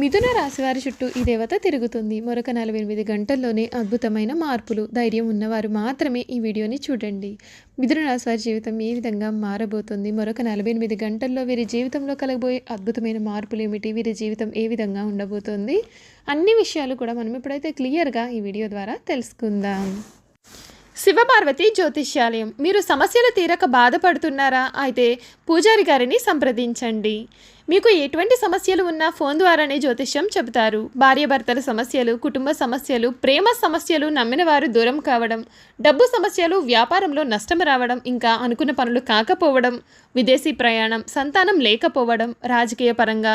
మిథున రాశివారి చుట్టూ ఈ దేవత తిరుగుతుంది. మరొక నలభై ఎనిమిది గంటల్లోనే అద్భుతమైన మార్పులు ధైర్యం ఉన్నవారు మాత్రమే ఈ వీడియోని చూడండి. మిథున రాశివారి జీవితం ఏ విధంగా మారబోతుంది? మరొక నలభై ఎనిమిది గంటల్లో వీరి జీవితంలో కలగబోయే అద్భుతమైన మార్పులు ఏమిటి? వీరి జీవితం ఏ విధంగా ఉండబోతోంది? అన్ని విషయాలు కూడా మనం ఇప్పుడైతే క్లియర్గా ఈ వీడియో ద్వారా తెలుసుకుందాం. శివపార్వతి జ్యోతిష్యాలయం. మీరు సమస్యలు తీరక బాధపడుతున్నారా? అయితే పూజారి గారిని సంప్రదించండి. మీకు ఎటువంటి సమస్యలు ఉన్నా ఫోన్ ద్వారానే జ్యోతిష్యం చెబుతారు. భార్యాభర్తల సమస్యలు కుటుంబ సమస్యలు ప్రేమ సమస్యలు నమ్మిన వారు దూరం కావడం డబ్బు సమస్యలు వ్యాపారంలో నష్టం రావడం ఇంకా అనుకున్న పనులు కాకపోవడం విదేశీ ప్రయాణం సంతానం లేకపోవడం రాజకీయ పరంగా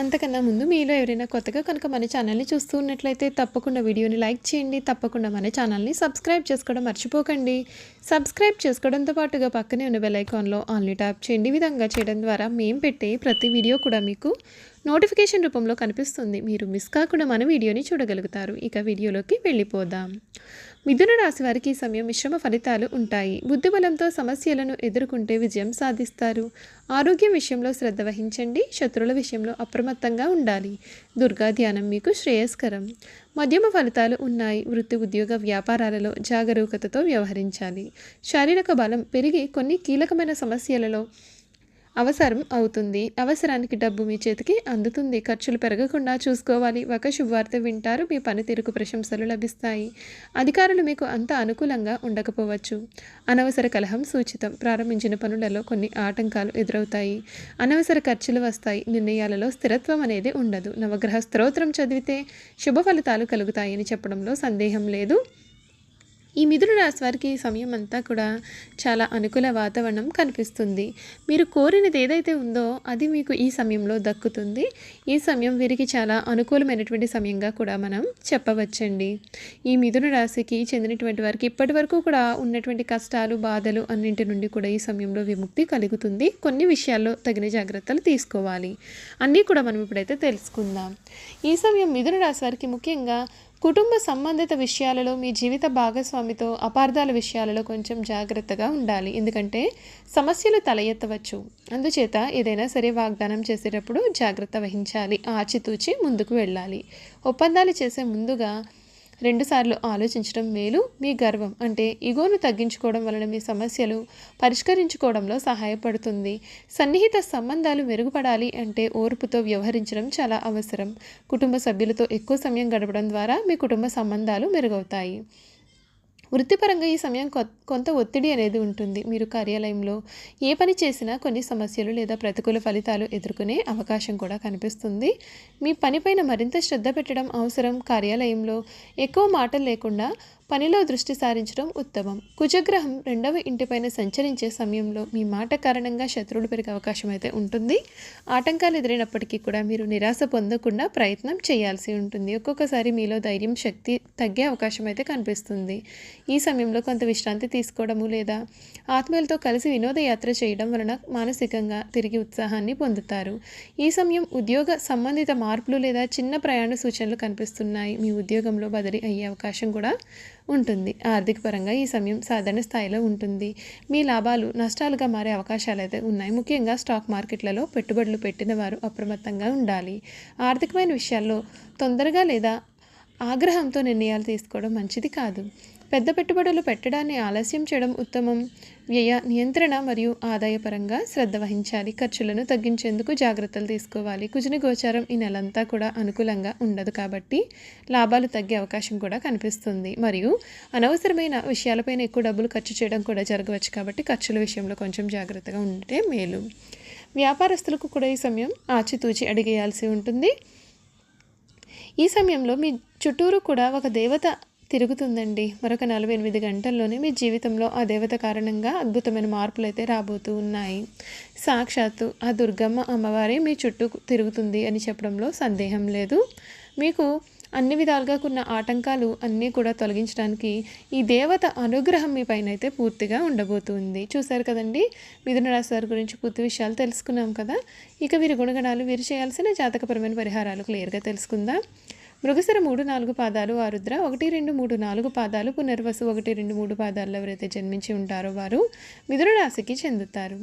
అంతకన్నా ముందు మీలో ఎవరైనా కొత్తగా కనుక మన ఛానల్ని చూస్తూ ఉన్నట్లయితే తప్పకుండా వీడియోని లైక్ చేయండి తప్పకుండా మన ఛానల్ని సబ్స్క్రైబ్ చేసుకోవడం మర్చిపోకండి. సబ్స్క్రైబ్ చేసుకోవడంతో పాటుగా పక్కనే ఉన్న బెల్ ఐకాన్లో ఆన్లీ ట్యాప్ చేయండి. విధంగా చేయడం ద్వారా మేము పెట్టే ప్రతి వీడియో కూడా మీకు నోటిఫికేషన్ రూపంలో కనిపిస్తుంది. మీరు మిస్ కాకుండా మన వీడియోని చూడగలుగుతారు. ఇక వీడియోలోకి వెళ్ళిపోదాం. మిథున రాశి వారికి ఈ సమయం మిశ్రమ ఫలితాలు ఉంటాయి. బుద్ధిబలంతో సమస్యలను ఎదుర్కొంటే విజయం సాధిస్తారు. ఆరోగ్యం విషయంలో శ్రద్ధ వహించండి. శత్రువుల విషయంలో అప్రమత్తంగా ఉండాలి. దుర్గా ధ్యానం మీకు శ్రేయస్కరం. మధ్యమ ఫలితాలు ఉన్నాయి. వృత్తి ఉద్యోగ వ్యాపారాలలో జాగరూకతతో వ్యవహరించాలి. శారీరక బలం పెరిగి కొన్ని కీలకమైన సమస్యలలో అవసరం అవుతుంది. అవసరానికి డబ్బు మీ చేతికి అందుతుంది. ఖర్చులు పెరగకుండా చూసుకోవాలి. ఒక శుభవార్త వింటారు. మీ పనితీరుకు ప్రశంసలు లభిస్తాయి. అధికారులు మీకు అంత అనుకూలంగా ఉండకపోవచ్చు. అనవసర కలహం సూచితం. ప్రారంభించిన పనులలో కొన్ని ఆటంకాలు ఎదురవుతాయి. అనవసర ఖర్చులు వస్తాయి. నిర్ణయాలలో స్థిరత్వం అనేది ఉండదు. నవగ్రహ స్తోత్రం చదివితే శుభ ఫలితాలు కలుగుతాయని చెప్పడంలో సందేహం లేదు. ఈ మిథున రాశి వారికి సమయం అంతా కూడా చాలా అనుకూల వాతావరణం కనిపిస్తుంది. మీరు కోరినది ఏదైతే ఉందో అది మీకు ఈ సమయంలో దక్కుతుంది. ఈ సమయం వీరికి చాలా అనుకూలమైనటువంటి సమయంగా కూడా మనం చెప్పవచ్చండి. ఈ మిథున రాశికి చెందినటువంటి వారికి ఇప్పటి వరకు కూడా ఉన్నటువంటి కష్టాలు బాధలు అన్నింటి నుండి కూడా ఈ సమయంలో విముక్తి కలుగుతుంది. కొన్ని విషయాల్లో తగిన జాగ్రత్తలు తీసుకోవాలి. అన్నీ కూడా మనం ఇప్పుడైతే తెలుసుకుందాం. ఈ సమయం మిథున రాశి వారికి ముఖ్యంగా కుటుంబ సంబంధిత విషయాలలో మీ జీవిత భాగస్వామితో అపార్థాల విషయాలలో కొంచెం జాగ్రత్తగా ఉండాలి. ఎందుకంటే సమస్యలు తల ఎత్తవచ్చు అందుచేత ఏదైనా సరే వాగ్దానం చేసేటప్పుడు జాగ్రత్త వహించాలి. ఆచితూచి ముందుకు వెళ్ళాలి. ఒప్పందాలు చేసే ముందుగా రెండుసార్లు ఆలోచించడం మేలు మీ గర్వం అంటే ఇగోను తగ్గించుకోవడం వలన మీ సమస్యలు పరిష్కరించుకోవడంలో సహాయపడుతుంది. సన్నిహిత సంబంధాలు మెరుగుపడాలి అంటే ఓర్పుతో వ్యవహరించడం చాలా అవసరం. కుటుంబ సభ్యులతో ఎక్కువ సమయం గడపడం ద్వారా మీ కుటుంబ సంబంధాలు మెరుగవుతాయి. వృత్తిపరంగా ఈ సమయం కొంత ఒత్తిడి అనేది ఉంటుంది. మీరు కార్యాలయంలో ఏ పని చేసినా కొన్ని సమస్యలు లేదా ప్రతికూల ఫలితాలు ఎదుర్కొనే అవకాశం కూడా కనిపిస్తుంది. మీ పనిపైన మరింత శ్రద్ధ పెట్టడం అవసరం. కార్యాలయంలో ఎక్కువ మాటలు లేకుండా పనిలో దృష్టి సారించడం ఉత్తమం. కుజగ్రహం రెండవ ఇంటిపైన సంచరించే సమయంలో మీ మాట కారణంగా శత్రువులు పెరిగే అవకాశం అయితే ఉంటుంది. ఆటంకాలు ఎదురైనప్పటికీ కూడా మీరు నిరాశ పొందకుండా ప్రయత్నం చేయాల్సి ఉంటుంది. ఒక్కొక్కసారి మీలో ధైర్యం శక్తి తగ్గే అవకాశం అయితే కనిపిస్తుంది. ఈ సమయంలో కొంత విశ్రాంతి తీసుకోవడము లేదా ఆత్మీయులతో కలిసి వినోదయాత్ర చేయడం వలన మానసికంగా తిరిగి ఉత్సాహాన్ని పొందుతారు. ఈ సమయం ఉద్యోగ సంబంధిత మార్పులు లేదా చిన్న ప్రయాణ సూచనలు కనిపిస్తున్నాయి. మీ ఉద్యోగంలో బదిలీ అయ్యే అవకాశం కూడా ఉంటుంది. ఆర్థిక పరంగా ఈ సమయం సాధారణ స్థాయిలో ఉంటుంది. మీ లాభాలు నష్టాలుగా మారే అవకాశాలు అయితే ఉన్నాయి. ముఖ్యంగా స్టాక్ మార్కెట్లలో పెట్టుబడులు పెట్టిన వారు అప్రమత్తంగా ఉండాలి. ఆర్థికమైన విషయాల్లో తొందరగా లేదా ఆగ్రహంతో నిర్ణయాలు తీసుకోవడం మంచిది కాదు. పెద్ద పెట్టుబడులు పెట్టడాన్ని ఆలస్యం చేయడం ఉత్తమం. వ్యయ నియంత్రణ మరియు ఆదాయపరంగా శ్రద్ధ వహించాలి. ఖర్చులను తగ్గించేందుకు జాగ్రత్తలు తీసుకోవాలి. కుజుని గోచారం ఈ నెలంతా కూడా అనుకూలంగా ఉండదు కాబట్టి లాభాలు తగ్గే అవకాశం కూడా కనిపిస్తుంది. మరియు అనవసరమైన విషయాలపైన ఎక్కువ డబ్బులు ఖర్చు చేయడం కూడా జరగవచ్చు కాబట్టి ఖర్చుల విషయంలో కొంచెం జాగ్రత్తగా ఉంటే మేలు. వ్యాపారస్తులకు కూడా ఈ సమయం ఆచితూచి అడిగేయాల్సి ఉంటుంది. ఈ సమయంలో మీ చుట్టూరు కూడా ఒక దేవత తిరుగుతుందండి. మరొక నలభై ఎనిమిది గంటల్లోనే మీ జీవితంలో ఆ దేవత కారణంగా అద్భుతమైన మార్పులు అయితే రాబోతూ ఉన్నాయి. సాక్షాత్తు ఆ దుర్గమ్మ అమ్మవారే మీ చుట్టూ తిరుగుతుంది అని చెప్పడంలో సందేహం లేదు. మీకు అన్ని విధాలుగా ఉన్న ఆటంకాలు అన్నీ కూడా తొలగించడానికి ఈ దేవత అనుగ్రహం మీ పైన అయితే పూర్తిగా ఉండబోతుంది. చూశారు కదండి? మిథున రాశి వారి గురించి పూర్తి విషయాలు తెలుసుకున్నాం కదా? ఇక వీరి గుణగణాలు వీరు చేయాల్సిన జాతకపరమైన పరిహారాలు క్లియర్గా తెలుసుకుందాం. మృగసర మూడు నాలుగు పాదాలు ఆరుద్ర ఒకటి రెండు మూడు నాలుగు పాదాలు పునర్వసు ఒకటి రెండు మూడు పాదాల్లో ఎవరైతే జన్మించి ఉంటారో వారు మిథున రాశికి చెందుతారు.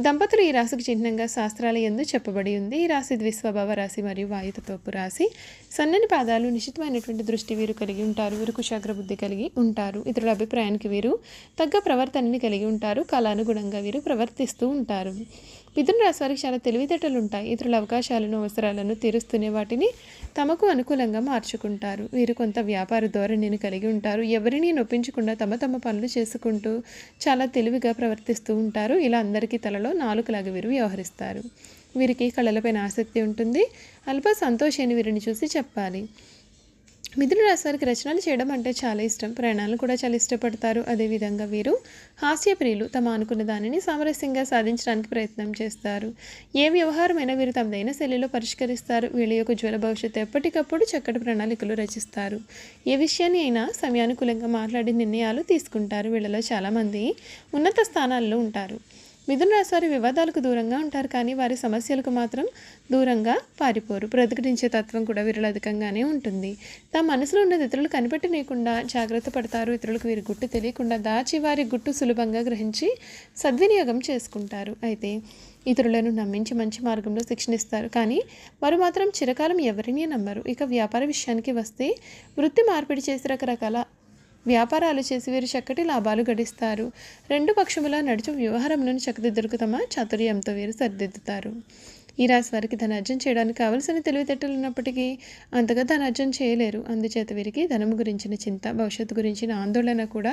దంపతులు ఈ రాశికి చిహ్నంగా శాస్త్రాల ఎందు చెప్పబడి ఉంది. ఈ రాశి ద్విస్వభావ రాశి మరియు వాయుతత్వపు రాశి. సన్నని పాదాలు నిశ్చితమైనటువంటి దృష్టి వీరు కలిగి ఉంటారు. వీరు కుశాగ్ర బుద్ధి కలిగి ఉంటారు. ఇతరుల అభిప్రాయానికి వీరు తగ్గ ప్రవర్తనని కలిగి ఉంటారు. కాలానుగుణంగా వీరు ప్రవర్తిస్తూ ఉంటారు. మిథున రాశి వారికి చాలా తెలివితేటలు ఉంటాయి. ఇతరుల అవకాశాలను అవసరాలను తీరుస్తూనే వాటిని తమకు అనుకూలంగా మార్చుకుంటారు. వీరు కొంత వ్యాపార ధోరణిని కలిగి ఉంటారు. ఎవరిని నొప్పించకుండా తమ తమ పనులు చేసుకుంటూ చాలా తెలివిగా ప్రవర్తిస్తూ ఉంటారు. ఇలా అందరికీ తలలో నాలుగులాగా వీరు వ్యవహరిస్తారు. వీరికి కళలపైన ఆసక్తి ఉంటుంది. అల్ప సంతోషాన్ని వీరిని చూసి చెప్పాలి. మిథున రాశి వారికి రచనలు చేయడం అంటే చాలా ఇష్టం. ప్రయాణాలు కూడా చాలా ఇష్టపడతారు. అదేవిధంగా వీరు హాస్యప్రియులు తమ అనుకున్న దానిని సామరస్యంగా సాధించడానికి ప్రయత్నం చేస్తారు. ఏ వ్యవహారమైనా వీరు తమదైన శైలిలో పరిష్కరిస్తారు. వీళ్ళ యొక్క జ్వల భవిష్యత్తు ఎప్పటికప్పుడు చక్కటి ప్రణాళికలు రచిస్తారు. ఏ విషయాన్ని అయినా సమయానుకూలంగా మాట్లాడి నిర్ణయాలు తీసుకుంటారు. వీళ్ళలో చాలామంది ఉన్నత స్థానాల్లో ఉంటారు. మిథున రాశి వారి వివాదాలకు దూరంగా ఉంటారు కానీ వారి సమస్యలకు మాత్రం దూరంగా పారిపోరు. ప్రతిఘటించే తత్వం కూడా వీరిలో అధికంగానే ఉంటుంది. తమ మనసులో ఉన్నది ఇతరులు కనిపెట్టనీయకుండా జాగ్రత్త పడతారు. ఇతరులకు వీరి గుట్టు తెలియకుండా దాచి వారి గుట్టు సులభంగా గ్రహించి సద్వినియోగం చేసుకుంటారు. అయితే ఇతరులను నమ్మించి మంచి మార్గంలో శిక్షణిస్తారు. కానీ వారు మాత్రం చిరకాలం ఎవరిని నమ్మరు. ఇక వ్యాపార విషయానికి వస్తే వృత్తి మార్పిడి చేసి రకరకాల వ్యాపారాలు చేసి వీరు చక్కటి లాభాలు గడిస్తారు. రెండు పక్షములా నడుచు వ్యవహారంలోని చక్కదిద్దుకు తమ చాతుర్యంతో వీరు సరిదిద్దుతారు. ఈ రాశి వారికి ధనార్జన చేయడానికి కావలసిన తెలివితేటలు ఉన్నప్పటికీ అంతగా ధనార్జన చేయలేరు. అందుచేత వీరికి ధనము గురించిన చింత భవిష్యత్తు గురించిన ఆందోళన కూడా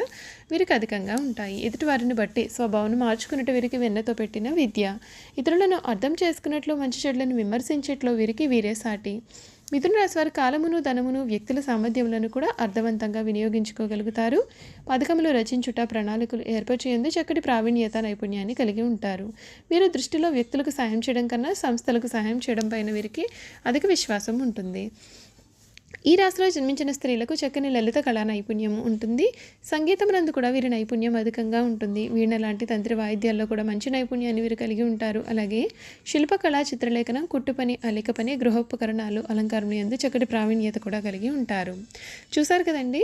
వీరికి అధికంగా ఉంటాయి. ఎదుటి వారిని బట్టి స్వభావం మార్చుకున్నట్టు వీరికి వెన్నతో పెట్టిన విద్య. ఇతరులను అర్థం చేసుకున్నట్లు మంచి చెడులను విమర్శించేట్లో వీరికి వీరే సాటి. మిథున రాశి వారి కాలమును ధనమును వ్యక్తుల సామర్థ్యములను కూడా అర్థవంతంగా వినియోగించుకోగలుగుతారు. పథకములు రచించుట ప్రణాళికలు ఏర్పరిచేందు చక్కటి ప్రావీణ్యత నైపుణ్యాన్ని కలిగి ఉంటారు. వీరు దృష్టిలో వ్యక్తులకు సాయం చేయడం కన్నా సంస్థలకు సహాయం చేయడం పైన వీరికి అధిక విశ్వాసం ఉంటుంది. ఈ రాశిలో జన్మించిన స్త్రీలకు చక్కని లలిత కళా నైపుణ్యం ఉంటుంది. సంగీతం నందు కూడా వీరి నైపుణ్యం అధికంగా ఉంటుంది. వీణ లాంటి తంత్రి వాయిద్యాల్లో కూడా మంచి నైపుణ్యాన్ని వీరు కలిగి ఉంటారు. అలాగే శిల్పకళ చిత్రలేఖనం కుట్టుపని అలికపని అలిక పని గృహోపకరణాలు అలంకారం ఎందు చక్కటి ప్రావీణ్యత కూడా కలిగి ఉంటారు. చూసారు కదండి?